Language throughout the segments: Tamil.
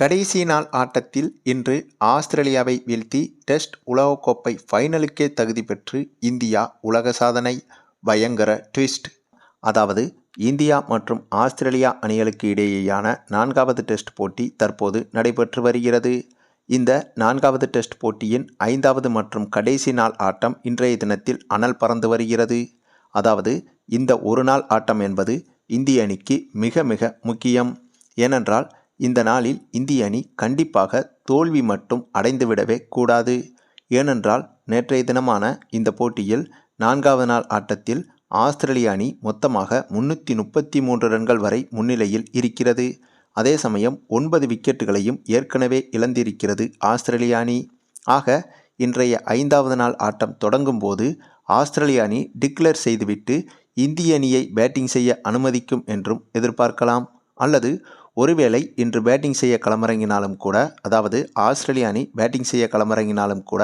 கடைசி நாள் ஆட்டத்தில் இன்று ஆஸ்திரேலியாவை வீழ்த்தி டெஸ்ட் உலகக்கோப்பை ஃபைனலுக்கே தகுதி பெற்று இந்தியா உலக சாதனை. பயங்கர ட்விஸ்ட். அதாவது இந்தியா மற்றும் ஆஸ்திரேலியா அணிகளுக்கு இடையேயான நான்காவது டெஸ்ட் போட்டி தற்போது நடைபெற்று வருகிறது. இந்த நான்காவது டெஸ்ட் போட்டியின் ஐந்தாவது மற்றும் கடைசி நாள் ஆட்டம் இன்றைய தினத்தில் அனல் பறந்து வருகிறது. அதாவது இந்த ஒரு நாள் ஆட்டம் என்பது இந்திய அணிக்கு மிக மிக முக்கியம். ஏனென்றால் இந்த நாளில் இந்திய அணி கண்டிப்பாக தோல்வி மட்டும் அடைந்துவிடவே கூடாது. ஏனென்றால் நேற்றைய தினமான இந்த போட்டியில் நான்காவது நாள் ஆட்டத்தில் ஆஸ்திரேலிய அணி மொத்தமாக முன்னூற்றி முப்பத்தி மூன்று ரன்கள் வரை முன்னிலையில் இருக்கிறது. அதே சமயம் ஒன்பது விக்கெட்டுகளையும் ஏற்கனவே இழந்திருக்கிறது ஆஸ்திரேலிய அணி. ஆக இன்றைய ஐந்தாவது நாள் ஆட்டம் தொடங்கும் போது ஆஸ்திரேலிய அணி டிக்ளேர் செய்துவிட்டு இந்திய அணியை பேட்டிங் செய்ய அனுமதிக்கும் என்றும் எதிர்பார்க்கலாம். அல்லது ஒருவேளை இன்று பேட்டிங் செய்ய களமிறங்கினாலும் கூட அதாவது ஆஸ்திரேலிய அணி பேட்டிங் செய்ய களமிறங்கினாலும் கூட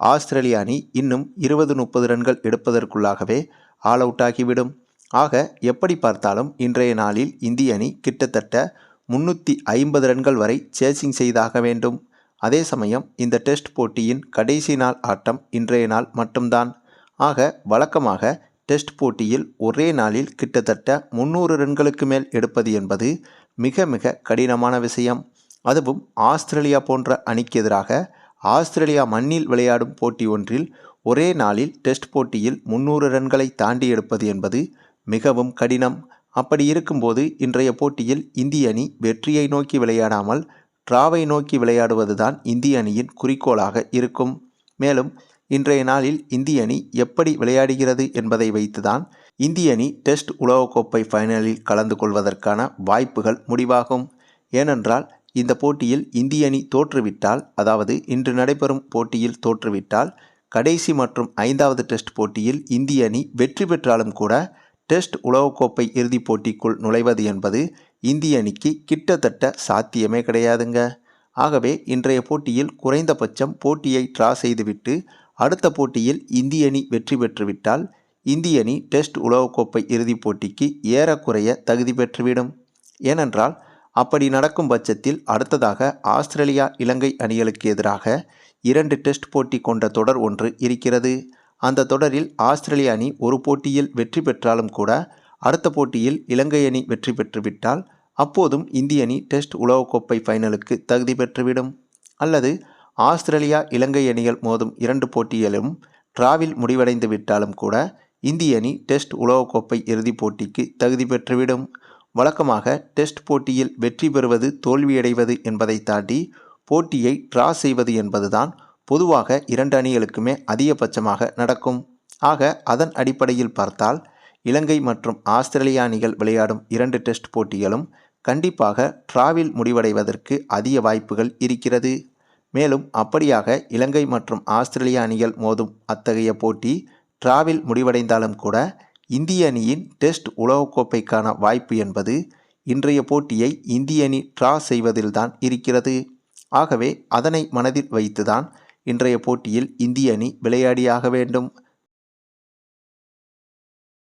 ஆஸ்திரேலிய அணி இன்னும் இருபது முப்பது ரன்கள் எடுப்பதற்குள்ளாகவே ஆல் அவுட் ஆகிவிடும். ஆக எப்படி பார்த்தாலும் இன்றைய நாளில் இந்திய அணி கிட்டத்தட்ட முன்னூற்றி ஐம்பது ரன்கள் வரை சேசிங் செய்தாக வேண்டும். அதே சமயம் இந்த டெஸ்ட் போட்டியின் கடைசி நாள் ஆட்டம் இன்றைய நாள் மட்டும்தான். ஆக வழக்கமாக டெஸ்ட் போட்டியில் ஒரே நாளில் கிட்டத்தட்ட முன்னூறு ரன்களுக்கு மேல் எடுப்பது என்பது மிக மிக கடினமான விஷயம். அதுவும் ஆஸ்திரேலியா போன்ற அணிக்கு எதிராக ஆஸ்திரேலியா மண்ணில் விளையாடும் போட்டி ஒன்றில் ஒரே நாளில் டெஸ்ட் போட்டியில் முன்னூறு ரன்களை தாண்டி எடுப்பது என்பது மிகவும் கடினம். அப்படி இருக்கும்போது இன்றைய போட்டியில் இந்திய அணி வெற்றியை நோக்கி விளையாடாமல் டிராவை நோக்கி விளையாடுவதுதான் இந்திய அணியின் குறிக்கோளாக இருக்கும். மேலும் இன்றைய நாளில் இந்திய அணி எப்படி விளையாடுகிறது என்பதை வைத்துதான் இந்திய அணி டெஸ்ட் உலகக்கோப்பை ஃபைனலில் கலந்து கொள்வதற்கான வாய்ப்புகள் முடிவாகும். ஏனென்றால் இந்த போட்டியில் இந்திய அணி தோற்றுவிட்டால் அதாவது இன்று நடைபெறும் போட்டியில் தோற்றுவிட்டால் கடைசி மற்றும் ஐந்தாவது டெஸ்ட் போட்டியில் இந்திய அணி வெற்றி பெற்றாலும் கூட டெஸ்ட் உலகக்கோப்பை இறுதிப் போட்டிக்குள் நுழைவது என்பது இந்திய அணிக்கு கிட்டத்தட்ட சாத்தியமே கிடையாதுங்க. ஆகவே இன்றைய போட்டியில் குறைந்தபட்சம் போட்டியை டிரா செய்துவிட்டு அடுத்த போட்டியில் இந்திய அணி வெற்றி பெற்றுவிட்டால் இந்திய அணி டெஸ்ட் உலகக்கோப்பை இறுதிப் போட்டிக்கு ஏறக்குறைய தகுதி பெற்றுவிடும் ஏனென்றால் அப்படி நடக்கும் பட்சத்தில் அடுத்ததாக ஆஸ்திரேலியா இலங்கை அணிகளுக்கு எதிராக இரண்டு டெஸ்ட் போட்டி கொண்ட தொடர் ஒன்று இருக்கிறது. அந்த தொடரில் ஆஸ்திரேலிய அணி ஒரு போட்டியில் வெற்றி பெற்றாலும் கூட அடுத்த போட்டியில் இலங்கை அணி வெற்றி பெற்றுவிட்டால் அப்போதும் இந்திய அணி டெஸ்ட் உலகக்கோப்பை ஃபைனலுக்கு தகுதி பெற்றுவிடும் அல்லது ஆஸ்திரேலியா இலங்கை அணிகள் மோதும் இரண்டு போட்டிகளும் டிராவில் முடிவடைந்து விட்டாலும் கூட இந்திய அணி டெஸ்ட் உலகக்கோப்பை இறுதிப் போட்டிக்கு தகுதி பெற்றுவிடும். வழக்கமாக டெஸ்ட் போட்டியில் வெற்றி பெறுவது தோல்வியடைவது என்பதை தாண்டி போட்டியை டிரா செய்வது என்பதுதான் பொதுவாக இரண்டு அணிகளுக்குமே அதிகபட்சமாக நடக்கும். ஆக அதன் அடிப்படையில் பார்த்தால் இலங்கை மற்றும் ஆஸ்திரேலியா அணிகள் விளையாடும் இரண்டு டெஸ்ட் போட்டிகளும் கண்டிப்பாக டிராவில் முடிவடைவதற்கு அதிக வாய்ப்புகள் இருக்கிறது. மேலும் அப்படியாக இலங்கை மற்றும் ஆஸ்திரேலியா அணிகள் மோதும் அத்தகைய போட்டி டிராவில் முடிவடைந்தாலும் கூட இந்திய அணியின் டெஸ்ட் உலகக்கோப்பைக்கான வாய்ப்பு என்பது இன்றைய போட்டியை இந்திய அணி டிரா செய்வதில்தான் இருக்கிறது. ஆகவே அதனை மனதில் வைத்துதான் இன்றைய போட்டியில் இந்திய அணி விளையாடியாக வேண்டும்.